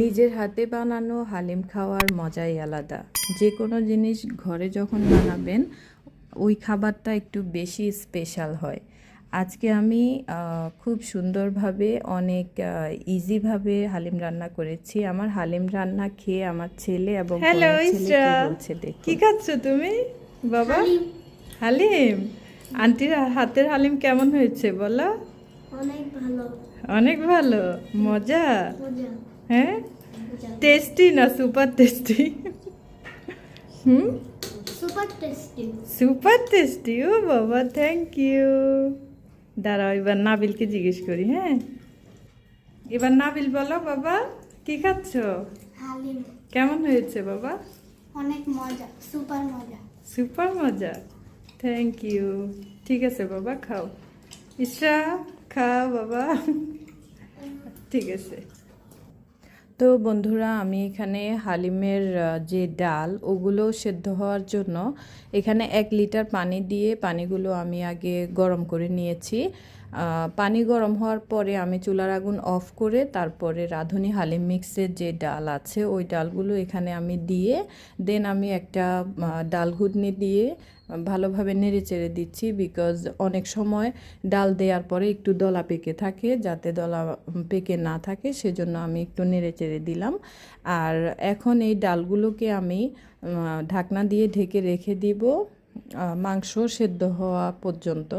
নিজের হাতে বানানো হালিম খাওয়ার মজাই আলাদা। যে কোনো জিনিস ঘরে যখন বানাবেন ওই খাবারটা একটু বেশি স্পেশাল হয়। আজকে আমি খুব সুন্দরভাবে অনেক ইজিভাবে হালিম রান্না করেছি। আমার হালিম রান্না খেয়ে আমার ছেলে এবং হ্যালো বলছে কি খাচ্ছ তুমি? বাবা? হালিম? আন্টির হাতের হালিম কেমন হয়েছে বলো? অনেক ভালো। অনেক ভালো? মজা? মজা। হ্যাঁ টেস্টি না সুপার টেস্টি হুম? সুপার টেস্টি সুপার টেস্টি ও বাবা থ্যাংক ইউ দাঁড়াও এবার নাবিলকে জিজ্ঞেস করি হ্যাঁ? এবার নাবিল বলো বাবা কি খাচ্ছ? হালিম। কেমন হয়েছে বাবা? অনেক মজা সুপার মজা। সুপার মজা থ্যাংক ইউ ঠিক আছে বাবা খাও। ইসরা খাও বাবা। ঠিক আছে। তো বন্ধুরা, আমি এখানে হালিমের যে ডাল, ওগুলো সেদ্ধ হওয়ার জন্য এখানে এক লিটার পানি দিয়ে পানিগুলো আমি আগে গরম করে নিয়েছি। পানি গরম হওয়ার পরে আমি চুলার আগুন অফ করে তারপরে রাঁধুনি হালিম মিক্সের যে ডাল আছে, ওই ডালগুলো এখানে আমি দিয়ে, দেন আমি একটা ডাল ঘুটনি দিয়ে ভালোভাবে নেড়ে চেড়ে দিচ্ছি বিকজ অনেক সময় ডাল দেওয়ার পরে একটু দলা পেকে থাকে, যাতে দলা পেকে না থাকে, সেজন্য আমি একটু নেড়ে চেড়ে দিলাম। আর এখন এই ডালগুলোকে আমি ঢাকনা দিয়ে ঢেকে রেখে দিব। মাংস সেদ্ধ হওয়া পর্যন্ত।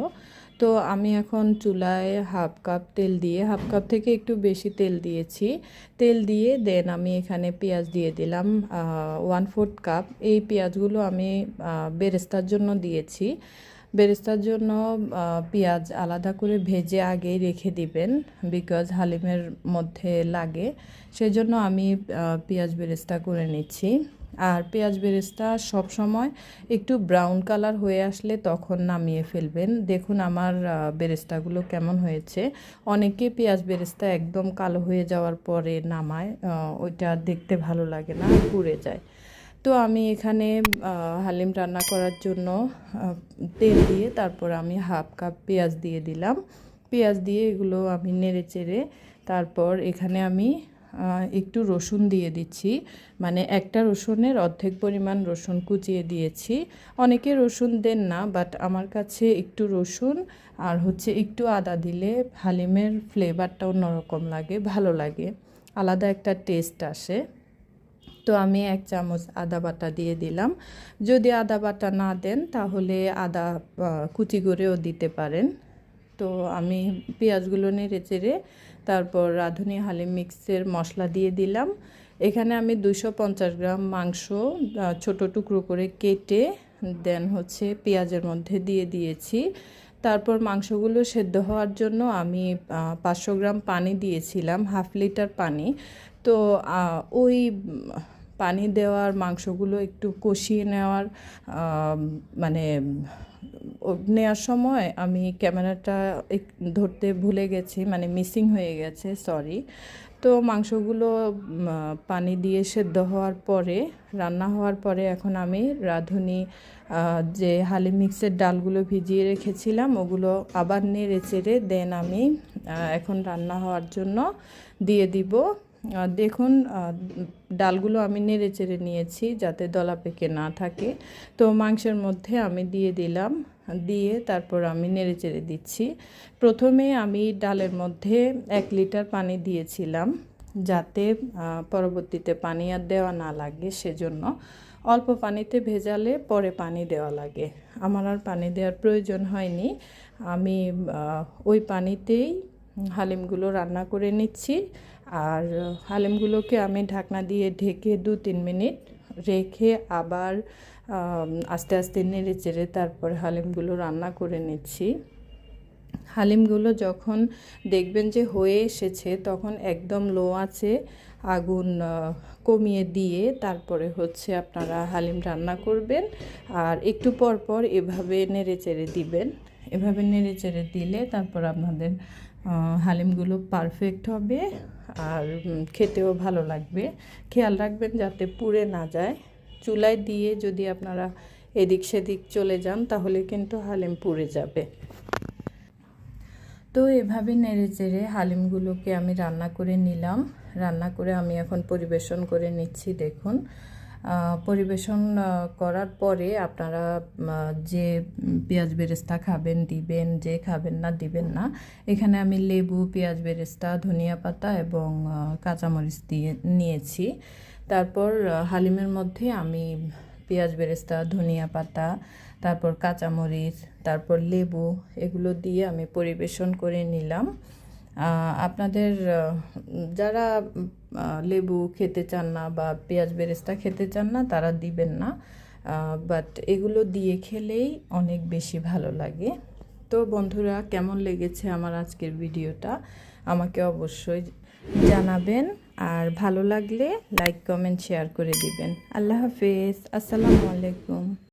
তো আমি এখন চুলায় হাফ কাপ তেল দিয়ে, হাফ কাপ থেকে একটু বেশি তেল দিয়েছি। তেল দিয়ে দেন আমি এখানে পেঁয়াজ দিয়ে দিলাম ওয়ান ফোর্থ কাপ এই পেঁয়াজগুলো আমি বেরেস্তার জন্য দিয়েছি। বেরেস্তার জন্য পেঁয়াজ আলাদা করে ভেজে আগে রেখে দিবেন বিকজ হালিমের মধ্যে লাগে। সেজন্য আমি পেঁয়াজ বেরেস্তা করে নিচ্ছি। আর পেঁয়াজ বেরেস্তা সব সময় একটু ব্রাউন কালার হয়ে আসলে তখন নামিয়ে ফেলবেন। দেখুন আমার বেরেস্তাগুলো কেমন হয়েছে। অনেকে পেঁয়াজ বেরেস্তা একদম কালো হয়ে যাওয়ার পরে নামায় ওইটা দেখতে ভালো লাগে না, পুড়ে যায়। তো আমি এখানে হালিম রান্না করার জন্য তেল দিয়ে তারপর আমি হাফ কাপ পেঁয়াজ দিয়ে দিলাম। পেঁয়াজ দিয়ে এগুলো আমি নেড়ে চেড়ে তারপর এখানে আমি একটু রসুন দিয়ে দিচ্ছি। মানে একটা রসুনের অর্ধেক পরিমাণ রসুন কুচিয়ে দিয়েছি। অনেকে রসুন দেন না বাট আমার কাছে একটু রসুন আর হচ্ছে একটু আদা দিলে হালিমের ফ্লেভারটা অন্যরকম লাগে, ভালো লাগে। আলাদা একটা টেস্ট আসে। তো আমি এক চামচ আদা বাটা দিয়ে দিলাম। যদি আদা বাটা না দেন, তাহলে আদা কুচি করেও দিতে পারেন। তো আমি পেঁয়াজগুলো নেড়ে চেড়ে তারপর রাঁধুনি হালিম মিক্সের মশলা দিয়ে দিলাম। এখানে আমি দুশো গ্রাম মাংস ছোট টুকরো করে কেটে দেন হচ্ছে পেঁয়াজের মধ্যে দিয়ে দিয়েছি। তারপর মাংসগুলো সেদ্ধ হওয়ার জন্য আমি পাঁচশো গ্রাম পানি দিয়েছিলাম, হাফ লিটার পানি। তো ওই পানি দেওয়ার মাংসগুলো একটু কষিয়ে নেওয়ার মানে নেওয়ার সময় আমি ক্যামেরাটা ধরতে ভুলে গেছি মানে মিসিং হয়ে গেছে সরি তো মাংসগুলো পানি দিয়ে সেদ্ধ হওয়ার পরে, রান্না হওয়ার পরে এখন আমি রাঁধুনি যে হালি মিক্সের ডালগুলো ভিজিয়ে রেখেছিলাম, ওগুলো আবার নেড়ে চেড়ে দেন আমি এখন রান্না হওয়ার জন্য দিয়ে দিব। দেখুন ডালগুলো আমি নেড়ে চেড়ে নিয়েছি যাতে দলা পেকে না থাকে। তো মাংসের মধ্যে আমি দিয়ে দিলাম, দিয়ে তারপর আমি নেড়ে চেড়ে দিচ্ছি। প্রথমে আমি ডালের মধ্যে এক লিটার পানি দিয়েছিলাম যাতে পরবর্তীতে পানি আর দেওয়া না লাগে সেজন্য। অল্প পানিতে ভেজালে পরে পানি দেওয়া লাগে। আমার আর পানি দেওয়ার প্রয়োজন হয়নি। আমি ওই পানিতেই হালিমগুলো রান্না করে নিচ্ছি। আর হালিমগুলোকে আমি ঢাকনা দিয়ে ঢেকে দু তিন মিনিট রেখে আবার আস্তে আস্তে নেড়ে চেড়ে তারপর হালিমগুলো রান্না করে নিচ্ছি। হালিমগুলো যখন দেখবেন যে হয়ে এসেছে, তখন একদম লো আছে আগুন কমিয়ে দিয়ে তারপরে হচ্ছে আপনারা হালিম রান্না করবেন। আর একটু পর পর এভাবে নেড়ে চেড়ে দিবেন। এভাবে নেড়ে চেড়ে দিলে তারপর আপনাদের হালিমগুলো পারফেক্ট হবে। আর খেতেও ভালো লাগবে। খেয়াল রাখবেন যাতে পুড়ে না যায়। চুলায় দিয়ে যদি আপনারা এদিক সেদিক চলে যান, তাহলে কিন্তু হালিম পুড়ে যাবে। তো এভাবে নেড়ে চেড়ে হালিমগুলোকে আমি রান্না করে নিলাম। রান্না করে আমি এখন পরিবেশন করে নিচ্ছি, দেখুন। পরিবেশন করার পরে আপনারা যে পেঁয়াজ বেরেস্তা খাবেন, দিবেন, যে খাবেন না, দিবেন না, এখানে আমি লেবু, পেঁয়াজ বেরেস্তা, ধনিয়া পাতা এবং কাঁচামরিচ দিয়ে নিয়েছি। তারপর হালিমের মধ্যে আমি পেঁয়াজ বেরেস্তা, ধনিয়া পাতা, তারপর কাঁচামরিচ, তারপর লেবু, এগুলো দিয়ে আমি পরিবেশন করে নিলাম। আপনাদের যারা লেবু খেতে চান না বা পেঁয়াজ বেরেস্তা খেতে চান না, তারা দিবেন না। বাট এগুলো দিয়ে খেলেই অনেক বেশি ভালো লাগে। তো বন্ধুরা, কেমন লেগেছে আমার আজকের ভিডিওটা? আমাকে অবশ্যই জানাবেন। আর ভালো লাগলে লাইক কমেন্ট শেয়ার করে দিবেন। আল্লাহ হাফেজ। আসসালামু আলাইকুম।